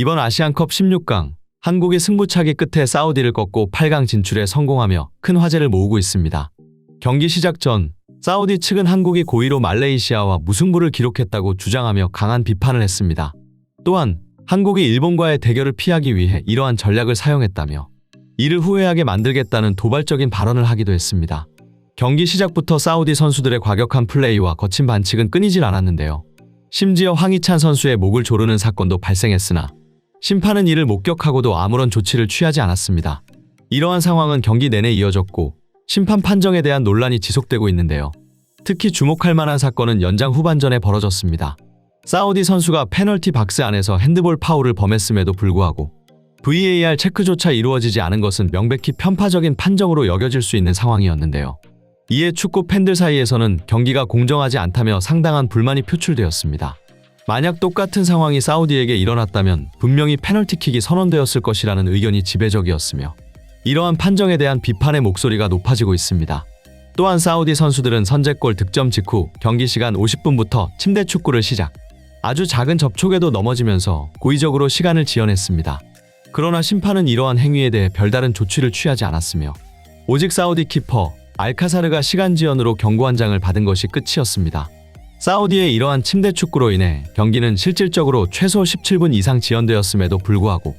이번 아시안컵 16강 한국이 승부차기 끝에 사우디를 꺾고 8강 진출에 성공하며 큰 화제를 모으고 있습니다. 경기 시작 전 사우디 측은 한국이 고의로 말레이시아와 무승부를 기록했다고 주장하며 강한 비판을 했습니다. 또한 한국이 일본과의 대결을 피하기 위해 이러한 전략을 사용했다며 이를 후회하게 만들겠다는 도발적인 발언을 하기도 했습니다. 경기 시작부터 사우디 선수들의 과격한 플레이와 거친 반칙은 끊이질 않았는데요. 심지어 황희찬 선수의 목을 조르는 사건도 발생했으나 심판은 이를 목격하고도 아무런 조치를 취하지 않았습니다. 이러한 상황은 경기 내내 이어졌고 심판 판정에 대한 논란이 지속되고 있는데요. 특히 주목할 만한 사건은 연장 후반전에 벌어졌습니다. 사우디 선수가 페널티 박스 안에서 핸드볼 파울을 범했음에도 불구하고 VAR 체크조차 이루어지지 않은 것은 명백히 편파적인 판정으로 여겨질 수 있는 상황이었는데요. 이에 축구 팬들 사이에서는 경기가 공정하지 않다며 상당한 불만이 표출되었습니다. 만약 똑같은 상황이 사우디에게 일어났다면 분명히 페널티킥이 선언되었을 것이라는 의견이 지배적이었으며 이러한 판정에 대한 비판의 목소리가 높아지고 있습니다. 또한 사우디 선수들은 선제골 득점 직후 경기 시간 50분부터 침대 축구를 시작. 아주 작은 접촉에도 넘어지면서 고의적으로 시간을 지연했습니다. 그러나 심판은 이러한 행위에 대해 별다른 조치를 취하지 않았으며 오직 사우디 키퍼 알카사르가 시간 지연으로 경고 한 장을 받은 것이 끝이었습니다. 사우디의 이러한 침대 축구로 인해 경기는 실질적으로 최소 17분 이상 지연되었음에도 불구하고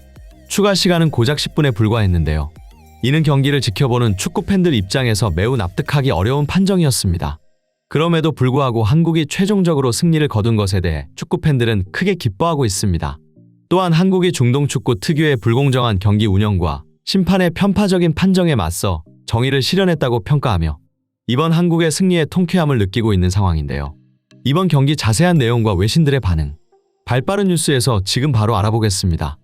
추가 시간은 고작 10분에 불과했는데요. 이는 경기를 지켜보는 축구 팬들 입장에서 매우 납득하기 어려운 판정이었습니다. 그럼에도 불구하고 한국이 최종적으로 승리를 거둔 것에 대해 축구 팬들은 크게 기뻐하고 있습니다. 또한 한국이 중동 축구 특유의 불공정한 경기 운영과 심판의 편파적인 판정에 맞서 정의를 실현했다고 평가하며 이번 한국의 승리에 통쾌함을 느끼고 있는 상황인데요. 이번 경기 자세한 내용과 외신들의 반응, 발빠른 뉴스에서 지금 바로 알아보겠습니다.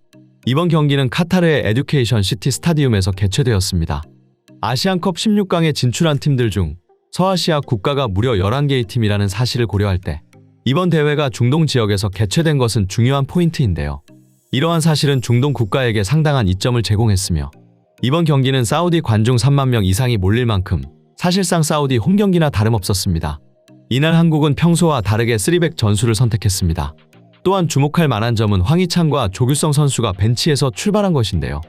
이번 경기는 카타르의 에듀케이션 시티 스타디움에서 개최되었습니다. 아시안컵 16강에 진출한 팀들 중 서아시아 국가가 무려 11개의 팀이라는 사실을 고려할 때 이번 대회가 중동 지역에서 개최된 것은 중요한 포인트인데요. 이러한 사실은 중동 국가에게 상당한 이점을 제공했으며 이번 경기는 사우디 관중 3만 명 이상이 몰릴 만큼 사실상 사우디 홈 경기나 다름없었습니다. 이날 한국은 평소와 다르게 3백 전술을 선택했습니다. 또한 주목할 만한 점은 황희찬과 조규성 선수가 벤치에서 출발한 것인데요.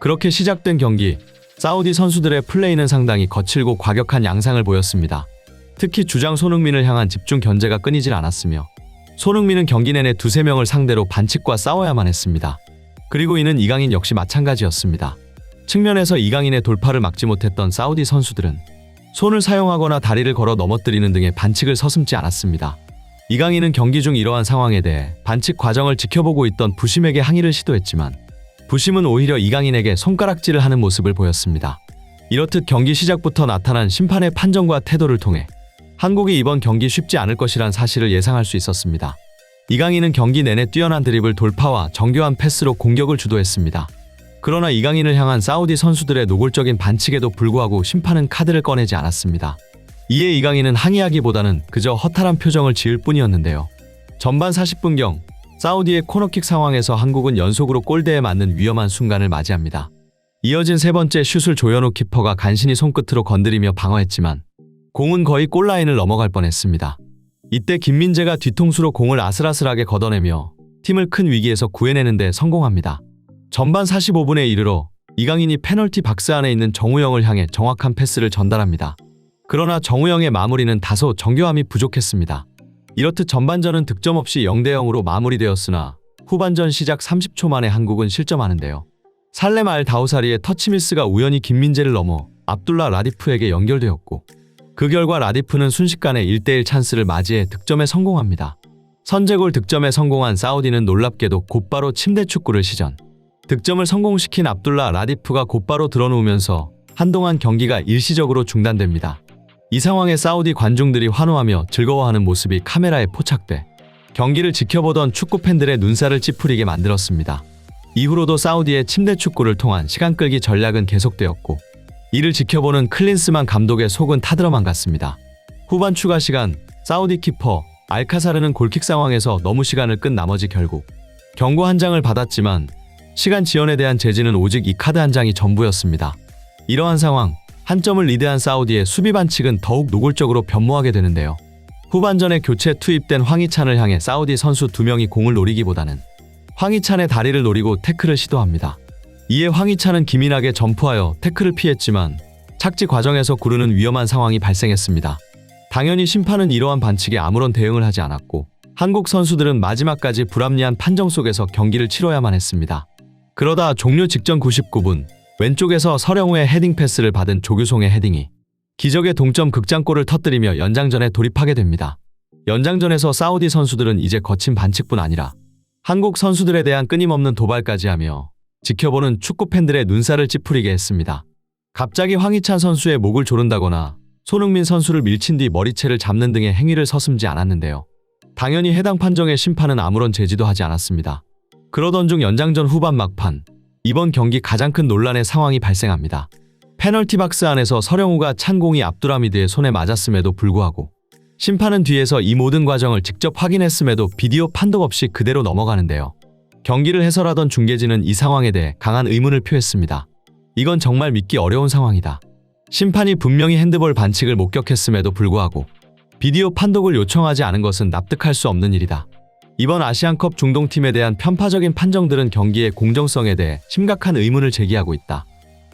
그렇게 시작된 경기, 사우디 선수들의 플레이는 상당히 거칠고 과격한 양상을 보였습니다. 특히 주장 손흥민을 향한 집중 견제가 끊이질 않았으며 손흥민은 경기 내내 두세 명을 상대로 반칙과 싸워야만 했습니다. 그리고 이는 이강인 역시 마찬가지였습니다. 측면에서 이강인의 돌파를 막지 못했던 사우디 선수들은 손을 사용하거나 다리를 걸어 넘어뜨리는 등의 반칙을 서슴지 않았습니다. 이강인은 경기 중 이러한 상황에 대해 반칙 과정을 지켜보고 있던 부심에게 항의를 시도했지만 부심은 오히려 이강인에게 손가락질을 하는 모습을 보였습니다. 이렇듯 경기 시작부터 나타난 심판의 판정과 태도를 통해 한국이 이번 경기 쉽지 않을 것이란 사실을 예상할 수 있었습니다. 이강인은 경기 내내 뛰어난 드리블 돌파와 정교한 패스로 공격을 주도했습니다. 그러나 이강인을 향한 사우디 선수들의 노골적인 반칙에도 불구하고 심판은 카드를 꺼내지 않았습니다. 이에 이강인은 항의하기보다는 그저 허탈한 표정을 지을 뿐이었는데요. 전반 40분경 사우디의 코너킥 상황에서 한국은 연속으로 골대에 맞는 위험한 순간을 맞이합니다. 이어진 세 번째 슛을 조현우 키퍼가 간신히 손끝으로 건드리며 방어했지만 공은 거의 골라인을 넘어갈 뻔했습니다. 이때 김민재가 뒤통수로 공을 아슬아슬하게 걷어내며 팀을 큰 위기에서 구해내는데 성공합니다. 전반 45분에 이르러 이강인이 페널티 박스 안에 있는 정우영을 향해 정확한 패스를 전달합니다. 그러나 정우영의 마무리는 다소 정교함이 부족했습니다. 이렇듯 전반전은 득점 없이 0대 0으로 마무리되었으나 후반전 시작 30초 만에 한국은 실점하는데요. 살렘 알 다우사리의 터치미스가 우연히 김민재를 넘어 압둘라 라디프에게 연결되었고 그 결과 라디프는 순식간에 1대1 찬스를 맞이해 득점에 성공합니다. 선제골 득점에 성공한 사우디는 놀랍게도 곧바로 침대 축구를 시전. 득점을 성공시킨 압둘라 라디프가 곧바로 들어놓으면서 한동안 경기가 일시적으로 중단됩니다. 이 상황에 사우디 관중들이 환호하며 즐거워하는 모습이 카메라에 포착돼 경기를 지켜보던 축구 팬들의 눈살을 찌푸리게 만들었습니다. 이후로도 사우디의 침대 축구를 통한 시간 끌기 전략은 계속되었고 이를 지켜보는 클린스만 감독의 속은 타들어만 갔습니다. 후반 추가 시간 사우디 키퍼 알카사르는 골킥 상황에서 너무 시간을 끈 나머지 결국 경고 한 장을 받았지만 시간 지연에 대한 제지는 오직 이 카드 한 장이 전부였습니다. 이러한 상황 한 점을 리드한 사우디의 수비 반칙은 더욱 노골적으로 변모하게 되는데요. 후반전에 교체 투입된 황희찬을 향해 사우디 선수 두 명이 공을 노리기보다는 황희찬의 다리를 노리고 태클을 시도합니다. 이에 황희찬은 기민하게 점프하여 태클을 피했지만 착지 과정에서 구르는 위험한 상황이 발생했습니다. 당연히 심판은 이러한 반칙에 아무런 대응을 하지 않았고 한국 선수들은 마지막까지 불합리한 판정 속에서 경기를 치러야만 했습니다. 그러다 종료 직전 99분 왼쪽에서 서령우의 헤딩 패스를 받은 조규송의 헤딩이 기적의 동점 극장골을 터뜨리며 연장전에 돌입하게 됩니다. 연장전에서 사우디 선수들은 이제 거친 반칙뿐 아니라 한국 선수들에 대한 끊임없는 도발까지 하며 지켜보는 축구 팬들의 눈살을 찌푸리게 했습니다. 갑자기 황희찬 선수의 목을 조른다거나 손흥민 선수를 밀친 뒤 머리채를 잡는 등의 행위를 서슴지 않았는데요. 당연히 해당 판정에 심판은 아무런 제지도 하지 않았습니다. 그러던 중 연장전 후반 막판 이번 경기 가장 큰 논란의 상황이 발생합니다. 페널티 박스 안에서 서령우가 찬 공이 압두라미드의 손에 맞았음에도 불구하고 심판은 뒤에서 이 모든 과정을 직접 확인했음에도 비디오 판독 없이 그대로 넘어가는데요. 경기를 해설하던 중계진은 이 상황에 대해 강한 의문을 표했습니다. 이건 정말 믿기 어려운 상황이다. 심판이 분명히 핸드볼 반칙을 목격했음에도 불구하고 비디오 판독을 요청하지 않은 것은 납득할 수 없는 일이다. 이번 아시안컵 중동팀에 대한 편파적인 판정들은 경기의 공정성에 대해 심각한 의문을 제기하고 있다.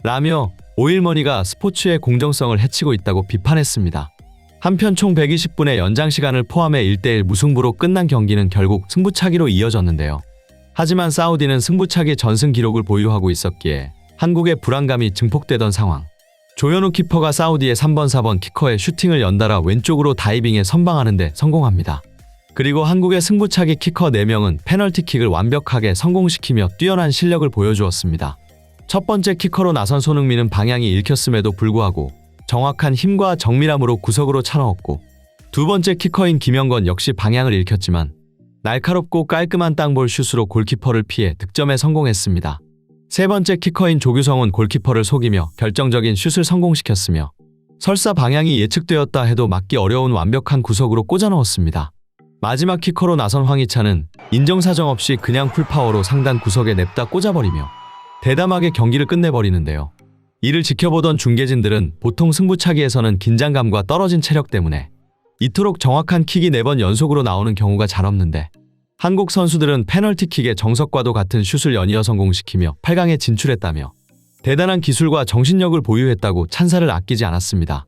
라며 오일머니가 스포츠의 공정성을 해치고 있다고 비판했습니다. 한편 총 120분의 연장 시간을 포함해 1대1 무승부로 끝난 경기는 결국 승부차기로 이어졌는데요. 하지만 사우디는 승부차기 전승 기록을 보유하고 있었기에 한국의 불안감이 증폭되던 상황. 조현우 키퍼가 사우디의 3번 4번 키커의 슈팅을 연달아 왼쪽으로 다이빙에 선방하는데 성공합니다. 그리고 한국의 승부차기 키커 4명은 페널티킥을 완벽하게 성공시키며 뛰어난 실력을 보여주었습니다. 첫 번째 키커로 나선 손흥민은 방향이 읽혔음에도 불구하고 정확한 힘과 정밀함으로 구석으로 차넣었고 두 번째 키커인 김영건 역시 방향을 읽혔지만 날카롭고 깔끔한 땅볼 슛으로 골키퍼를 피해 득점에 성공했습니다. 세 번째 키커인 조규성은 골키퍼를 속이며 결정적인 슛을 성공시켰으며 설사 방향이 예측되었다 해도 막기 어려운 완벽한 구석으로 꽂아 넣었습니다. 마지막 키커로 나선 황희찬은 인정사정 없이 그냥 풀파워로 상단 구석에 냅다 꽂아버리며 대담하게 경기를 끝내버리는데요. 이를 지켜보던 중계진들은 보통 승부차기에서는 긴장감과 떨어진 체력 때문에 이토록 정확한 킥이 4번 연속으로 나오는 경우가 잘 없는데 한국 선수들은 페널티킥의 정석과도 같은 슛을 연이어 성공시키며 8강에 진출했다며 대단한 기술과 정신력을 보유했다고 찬사를 아끼지 않았습니다.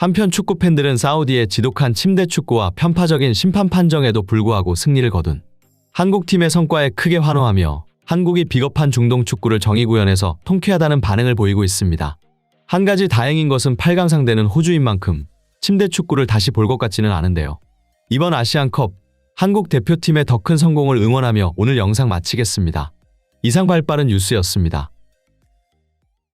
한편 축구 팬들은 사우디의 지독한 침대 축구와 편파적인 심판 판정에도 불구하고 승리를 거둔 한국팀의 성과에 크게 환호하며 한국이 비겁한 중동 축구를 정의 구현해서 통쾌하다는 반응을 보이고 있습니다. 한 가지 다행인 것은 8강 상대는 호주인 만큼 침대 축구를 다시 볼 것 같지는 않은데요. 이번 아시안컵 한국 대표팀의 더 큰 성공을 응원하며 오늘 영상 마치겠습니다. 이상 발빠른 뉴스였습니다.